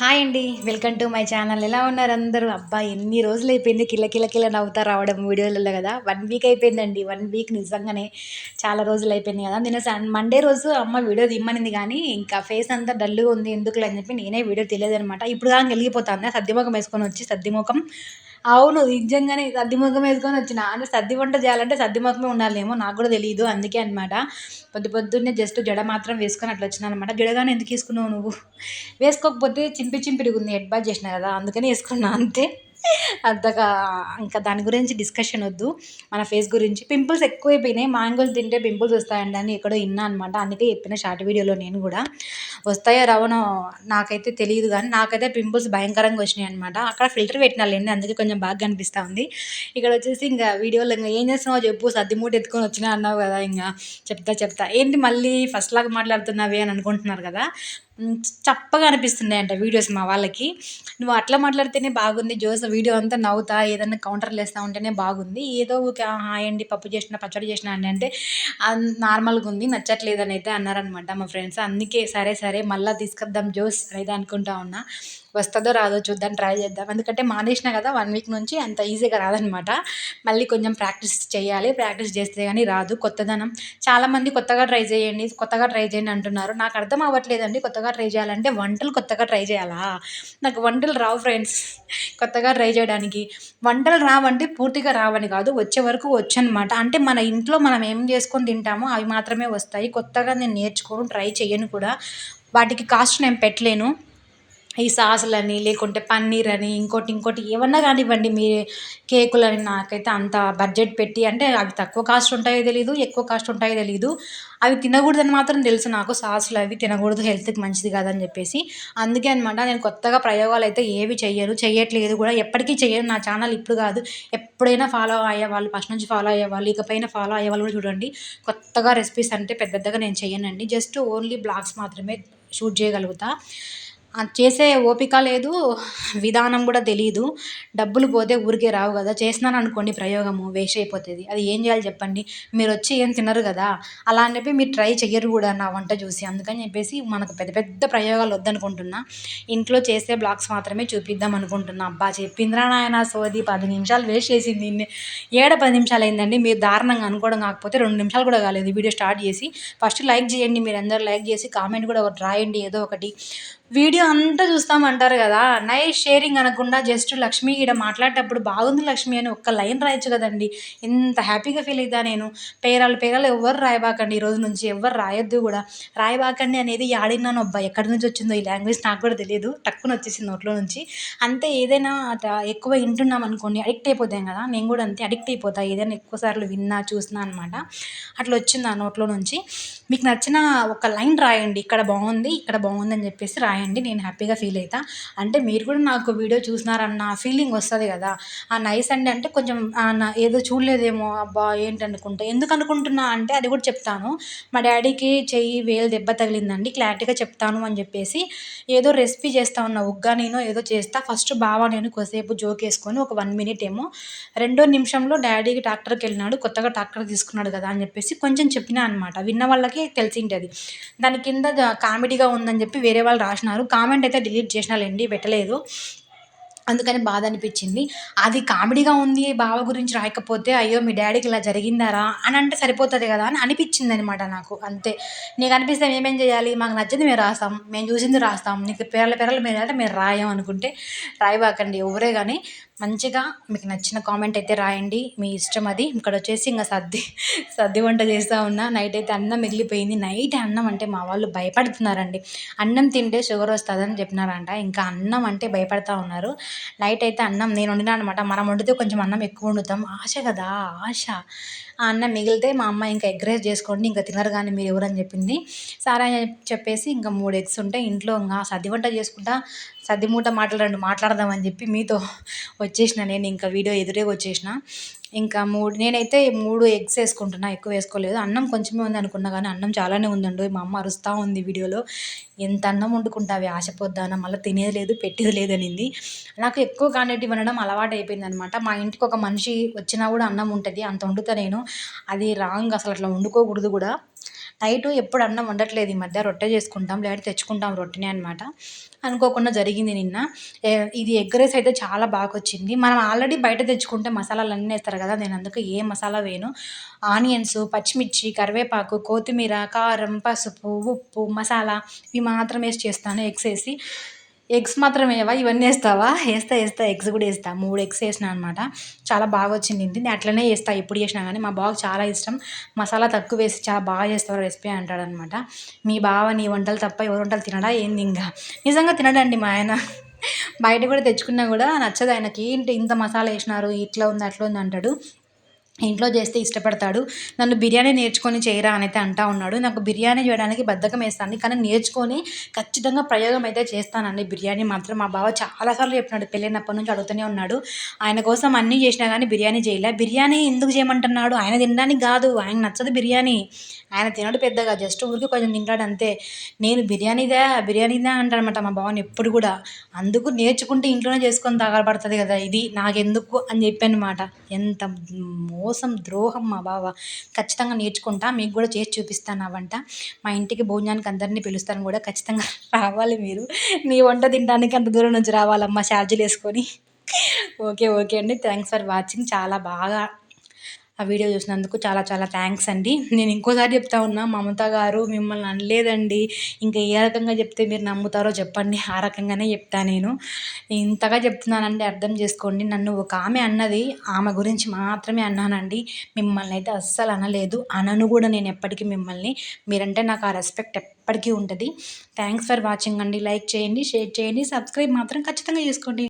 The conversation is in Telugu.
హాయ్ అండి వెల్కమ్ టు మై ఛానల్. ఎలా ఉన్నారు అందరూ? అబ్బా ఎన్ని రోజులు అయిపోయింది కిల్ల కిల్ల కిల్ల నవ్వుతా రావడం వీడియోలలో కదా. వన్ వీక్ అయిపోయిందండి వన్ వీక్ నిజంగానే చాలా రోజులు అయిపోయింది కదా. నేను సన్ మండే రోజు అమ్మ వీడియో దిమ్మనింది కానీ ఇంకా ఫేస్ అంతా డల్గా ఉంది ఎందుకులే అని చెప్పి నేనే వీడియో తెలియదు అనమాట ఇప్పుడు కానీ వెళ్ళిపోతాను సద్యముఖం వేసుకొని వచ్చి సద్యముఖం అవును నిజంగానే సద్ది ముఖం వేసుకొని వచ్చిన. అంటే సద్ది వంట చేయాలంటే సద్ది ముఖమే ఉండాలేమో నాకు కూడా తెలియదు అందుకే అనమాట పొద్దు పొద్దున్నే జస్ట్ జడ మాత్రం వేసుకొని అట్లా వచ్చిన అనమాట జడగానే ఎందుకు వేసుకున్నావు నువ్వు? వేసుకోకపోతే చింపి చింపిడిగా ఉంది హెడ్ చేసిన కదా అందుకని వేసుకున్నా అంతే. అంతగా ఇంకా దాని గురించి డిస్కషన్ వద్దు. మన ఫేస్ గురించి. పింపుల్స్ ఎక్కువైపోయినాయి. మ్యాంగోస్ తింటే పింపుల్స్ వస్తాయండి అని ఎక్కడో విన్నా అనమాట అందుకే చెప్పిన షార్ట్ వీడియోలో నేను కూడా. వస్తాయో రావనో నాకైతే తెలియదు కానీ నాకైతే పింపుల్స్ భయంకరంగా వచ్చినాయి అనమాట అక్కడ ఫిల్టర్ పెట్టినాలండి అందుకే కొంచెం బాగా కనిపిస్తూ ఉంది. ఇక్కడ వచ్చేసి ఇంకా వీడియోలో ఇంకా ఏం చేస్తున్నావు చెప్పు. సర్ది మూట ఎత్తుకొని వచ్చినా అన్నావు కదా ఇంకా. చెప్తా చెప్తా. ఏంటి మళ్ళీ ఫస్ట్ లాగా మాట్లాడుతున్నావే అని అనుకుంటున్నారు కదా. చప్పగా అనిపిస్తున్నాయంట వీడియోస్ మా వాళ్ళకి. నువ్వు అట్లా మాట్లాడితేనే బాగుంది జోస్ వీడియో అంతా నవ్వుతా ఏదన్నా కౌంటర్లు వేస్తూ ఉంటేనే బాగుంది. ఏదో ఒక హాయ్ అండి పప్పు చేసిన పచ్చడి చేసిన అండి అంటే నార్మల్గా ఉంది నచ్చట్లేదు అని అయితే అన్నారనమాట మా ఫ్రెండ్స్. అందుకే సరే సరే మళ్ళీ తీసుకొద్దాం జోస్ అనేది అనుకుంటా ఉన్నా. వస్తుందో రాదో చూద్దాం ట్రై చేద్దాం. ఎందుకంటే మానేసిన కదా వన్ వీక్ నుంచి అంత ఈజీగా రాదనమాట. మళ్ళీ కొంచెం ప్రాక్టీస్ చేయాలి. ప్రాక్టీస్ చేస్తే కానీ రాదు. కొత్తదనం. చాలామంది కొత్తగా ట్రై చేయండి కొత్తగా ట్రై చేయండి అంటున్నారు. నాకు అర్థం అవ్వట్లేదండి కొత్తగా ట్రై చేయాలంటే వంటలు కొత్తగా ట్రై చేయాలా? నాకు వంటలు రావు ఫ్రెండ్స్ కొత్తగా ట్రై చేయడానికి. వంటలు రావంటే పూర్తిగా రావని కాదు వచ్చే వరకు వచ్చనమాట. అంటే మన ఇంట్లో మనం ఏం చేసుకొని తింటామో అవి మాత్రమే వస్తాయి. కొత్తగా నేను నేర్చుకోను ట్రై చేయను కూడా. వాటికి కాస్ట్ నేను పెట్టలేను. ఈ సాసులని లేకుంటే పన్నీర్ అని ఇంకోటి ఇంకోటి ఏమన్నా కానివ్వండి మీ కేకులని నాకైతే అంత బడ్జెట్ పెట్టి అంటే అవి తక్కువ కాస్ట్ ఉంటాయో తెలియదు ఎక్కువ కాస్ట్ ఉంటాయో తెలియదు అవి తినకూడదని మాత్రం తెలుసు నాకు సాసులు అవి తినకూడదు హెల్త్కి మంచిది కాదని చెప్పేసి. అందుకే అనమాట నేను కొత్తగా ప్రయోగాలు అయితే ఏవి చెయ్యను చెయ్యట్లేదు కూడా ఎప్పటికీ చెయ్యను నా ఛానల్ ఇప్పుడు కాదు. ఎప్పుడైనా ఫాలో అయ్యే వాళ్ళు ఫస్ట్ నుంచి ఫాలో అయ్యే వాళ్ళు ఇకపైన ఫాలో అయ్యే వాళ్ళు కూడా చూడండి. కొత్తగా రెసిపీస్ అంటే పెద్ద పెద్దగా నేను చెయ్యనండి జస్ట్ ఓన్లీ బ్లాగ్స్ మాత్రమే షూట్ చేయగలుగుతా. చేసే ఓపిక లేదు విధానం కూడా తెలియదు డబ్బులు పోతే ఊరికే రావు కదా. చేసినాను అనుకోండి ప్రయోగము వేస్ట్ అయిపోతుంది. అది ఏం చేయాలి చెప్పండి? మీరు వచ్చి ఏం తినరు కదా. అలా అని చెప్పి మీరు ట్రై చెయ్యరు కూడా నా వంట చూసి. అందుకని చెప్పేసి మనకు పెద్ద పెద్ద ప్రయోగాలు వద్దనుకుంటున్నా. ఇంట్లో చేసే బ్లాగ్స్ మాత్రమే చూపిద్దాం అనుకుంటున్నా. అబ్బా చెప్పిందిరా నాయన సోది. పది నిమిషాలు వేస్ట్ చేసింది ఏడ పది నిమిషాలు అయిందండి? మీరు దారుణంగా అనుకోవడం కాకపోతే రెండు నిమిషాలు కూడా కాలేదు. వీడియో స్టార్ట్ చేసి ఫస్ట్ లైక్ చేయండి. మీరు అందరూ లైక్ చేసి కామెంట్ కూడా ఒకటి రాయండి. ఏదో ఒకటి. వీడియో అంతా చూస్తామంటారు కదా నైస్ షేరింగ్ అనకుండా జస్ట్ లక్ష్మి ఇక్కడ మాట్లాడేటప్పుడు బాగుంది లక్ష్మి అని ఒక్క లైన్ రాయొచ్చు కదండి. ఎంత హ్యాపీగా ఫీల్ అవుతా నేను? పేరాలు పేరాలు ఎవరు రాయబాకండి ఈ రోజు నుంచి? ఎవ్వరు రాయొద్దు కూడా. రాయబాకండి అనేది ఆడినాను అబ్బాయి ఎక్కడి నుంచి వచ్చిందో ఈ లాంగ్వేజ్ నాకు కూడా తెలియదు. టక్కున వచ్చేసింది నోట్లో నుంచి. అంతే ఏదైనా ఎక్కువ వింటున్నాం అనుకోండి అడిక్ట్ అయిపోతాం కదా. నేను కూడా అంతే అడిక్ట్ అయిపోతా. ఏదైనా ఎక్కువసార్లు విన్నా చూసినా అనమాట అట్లా వచ్చింది ఆ నోట్లో నుంచి. మీకు నచ్చిన ఒక లైన్ రాయండి. ఇక్కడ బాగుంది ఇక్కడ బాగుంది అని చెప్పేసి రాయండి. రాయండి నేను హ్యాపీగా ఫీల్ అవుతా అంటే మీరు కూడా నాకు వీడియో చూసినారన్న ఫీలింగ్ వస్తుంది కదా. ఆ నైస్ అండి అంటే కొంచెం ఏదో చూడలేదేమో అబ్బా ఏంటి అనుకుంటా. ఎందుకు అనుకుంటున్నా అంటే అది కూడా చెప్తాను. మా డాడీకి చెయ్యి వేలు దెబ్బ తగిలిందండి. క్లారిటీగా చెప్తాను అని చెప్పేసి ఏదో రెసిపీ చేస్తా ఉన్నా. ఉగ్గా నేను ఏదో చేస్తా. ఫస్ట్ బావా నేను కొద్దిసేపు జోక్ వేసుకొని ఒక వన్ మినిట్ ఏమో రెండో నిమిషంలో డాడీకి డాక్టర్కి వెళ్ళినాడు. కొత్తగా డాక్టర్ తీసుకున్నాడు కదా అని చెప్పేసి కొంచెం చెప్పినా అనమాట విన్న వాళ్ళకి తెలిసింటది దాని కింద కామెడీగా ఉందని చెప్పి వేరే వాళ్ళు రాసిన చేస్తున్నారు. కామెంట్ అయితే డిలీట్ చేసినాలేండి పెట్టలేదు. అందుకని బాధ అనిపించింది. అది కామెడీగా ఉంది బావ గురించి రాయకపోతే అయ్యో మీ డాడీకి ఇలా జరిగిందారా అని అంటే సరిపోతుంది కదా అని అనిపించింది అనమాట నాకు అంతే. నీకు అనిపిస్తే మేమేం చేయాలి? మాకు నచ్చింది మేము రాస్తాం. మేము చూసింది రాస్తాం. నీకు పేర్ల పేర్లు మీరు అంటే మీరు రాయం అనుకుంటే రాయబాకండి ఎవరే కానీ మంచిగా మీకు నచ్చిన కామెంట్ అయితే రాయండి. మీ ఇష్టం అది. ఇక్కడ వచ్చేసి ఇంకా సర్ది సర్ది వంట చేస్తూ ఉన్నా. నైట్ అయితే అన్నం మిగిలిపోయింది. నైట్ అన్నం అంటే మా వాళ్ళు భయపడుతున్నారండి. అన్నం తింటే షుగర్ వస్తుందని చెప్పినారంట. ఇంకా అన్నం అంటే భయపడతా ఉన్నారు. నైట్ అయితే అన్నం నేను వండినా అనమాట. మనం వండితే కొంచెం అన్నం ఎక్కువ వండుతాం. ఆశ కదా ఆశ. ఆ అన్నం మిగిలితే మా అమ్మ ఇంకా ఎగ్ రైస్ చేసుకోండి ఇంకా తినరు కానీ మీరు ఎవరని చెప్పింది. సరే అని చెప్పేసి ఇంకా మూడు ఎగ్స్ ఉంటే ఇంట్లో ఇంకా సర్ది వంట చేసుకుంటా సర్ది మూట మాటలు రెండు మాట్లాడదామని చెప్పి మీతో వచ్చేసిన నేను ఇంకా వీడియో ఎదురే వచ్చేసిన. ఇంకా మూడు నేనైతే మూడు ఎగ్స్ వేసుకుంటున్నా ఎక్కువ వేసుకోలేదు. అన్నం కొంచెమే ఉంది అనుకున్నా కానీ అన్నం చాలానే ఉందండి. మా అమ్మ అరుస్తూ ఉంది వీడియోలో. ఎంత అన్నం వండుకుంటావి ఆశపోద్దాన? మళ్ళీ తినేది లేదు పెట్టేది లేదు అనింది. నాకు ఎక్కువ క్వాంటిటీ వండడం అలవాటు అయిపోయింది అనమాట మా ఇంటికి ఒక మనిషి వచ్చినా కూడా అన్నం ఉంటుంది అంత వండుతా నేను. అది రాంగ్ అసలు అట్లా వండుకోకూడదు కూడా. నైట్ ఎప్పుడు అన్నం వండట్లేదు ఈ మధ్య. రొట్టె చేసుకుంటాం లేదంటే తెచ్చుకుంటాం రొట్టెనే అనమాట అనుకోకుండా జరిగింది నిన్న. ఇది ఎగ్ రైస్ అయితే చాలా బాగా వచ్చింది మనం ఆల్రెడీ బయట తెచ్చుకుంటే మసాలాలు అన్నీ వేస్తారు కదా నేను అందుకు ఏ మసాలా వేయను. ఆనియన్స్ పచ్చిమిర్చి కరివేపాకు కొత్తిమీర కారం పసుపు ఉప్పు మసాలా ఇవి మాత్రం వేసి చేస్తాను ఎగ్స్ వేసి. ఎగ్స్ మాత్రం వేయవా ఇవన్నీ వేస్తావా? వేస్తా వేస్తా. ఎగ్స్ కూడా వేస్తా. మూడు ఎగ్స్ వేసిన అనమాట చాలా బాగా వచ్చింది. నేను అట్లనే వేస్తా. ఎప్పుడు చేసినా కానీ మా బావకు చాలా ఇష్టం. మసాలా తక్కువ వేసి చాలా బాగా చేస్తారు రెసిపీ అంటాడనమాట మీ బావ నీ వంటలు తప్ప ఎవరు వంటలు తినడా? ఏంది ఇంకా? నిజంగా తినడండి మా ఆయన. బయట కూడా తెచ్చుకున్నా కూడా నచ్చదు ఆయనకి. ఏంటి ఇంత మసాలా వేసినారు? ఇట్లా ఉంది? అట్లా ఉంది? అంటాడు. ఇంట్లో చేస్తే ఇష్టపడతాడు. నన్ను బిర్యానీ నేర్చుకొని చేయరా అని అయితే అంటా ఉన్నాడు. నాకు బిర్యానీ చేయడానికి బద్ధకం వేస్తాను కానీ నేర్చుకొని ఖచ్చితంగా ప్రయోగం అయితే చేస్తానండి బిర్యానీ మాత్రం. మా బావ చాలాసార్లు చెప్పినాడు పెళ్ళైనప్పటి నుంచి అడుగుతూనే ఉన్నాడు. ఆయన కోసం అన్నీ చేసినా కానీ బిర్యానీ చేయలే. బిర్యానీ ఎందుకు చేయమంటున్నాడు? ఆయన తినడానికి కాదు. ఆయన నచ్చదు బిర్యానీ. ఆయన తినడు పెద్దగా. జస్ట్ ఊరికి కొంచెం తింటాడు అంతే. నేను బిర్యానీదా? బిర్యానీదా అంటాడనమాట మా బావని ఎప్పుడు కూడా. అందుకు నేర్చుకుంటే ఇంట్లోనే చేసుకొని తాగబడుతుంది కదా ఇది. నాకెందుకు? అని చెప్పాను ఎంత ఎంత మోసం ద్రోహం మా బావ. ఖచ్చితంగా నేర్చుకుంటా మీకు కూడా చేసి చూపిస్తాను ఆ వంట మా ఇంటికి భోజనానికి అందరినీ పిలుస్తాను కూడా ఖచ్చితంగా రావాలి మీరు. నీ వంట తినడానికి అంత దూరం నుంచి రావాలమ్మా ఛార్జీలు వేసుకొని. ఓకే ఓకే అండి. Thanks for watching. చాలా బాగా ఆ వీడియో చూసినందుకు చాలా చాలా థ్యాంక్స్ అండి. నేను ఇంకోసారి చెప్తా ఉన్నా మమత గారు మిమ్మల్ని అనలేదండి. ఇంకా ఏ రకంగా చెప్తే మీరు నమ్ముతారో చెప్పండి. ఆ రకంగానే చెప్తా నేను. ఇంతగా చెప్తున్నానండి అర్థం చేసుకోండి. నన్ను ఒక ఆమె అన్నది ఆమె గురించి మాత్రమే అన్నానండి. మిమ్మల్ని అయితే అస్సలు అనలేదు. అనను కూడా నేను ఎప్పటికీ మిమ్మల్ని మీరంటే నాకు ఆ రెస్పెక్ట్ ఎప్పటికీ ఉంటుంది. థ్యాంక్స్ ఫర్ వాచింగ్ అండి. లైక్ చేయండి షేర్ చేయండి. సబ్స్క్రైబ్ మాత్రం ఖచ్చితంగా చేసుకోండి.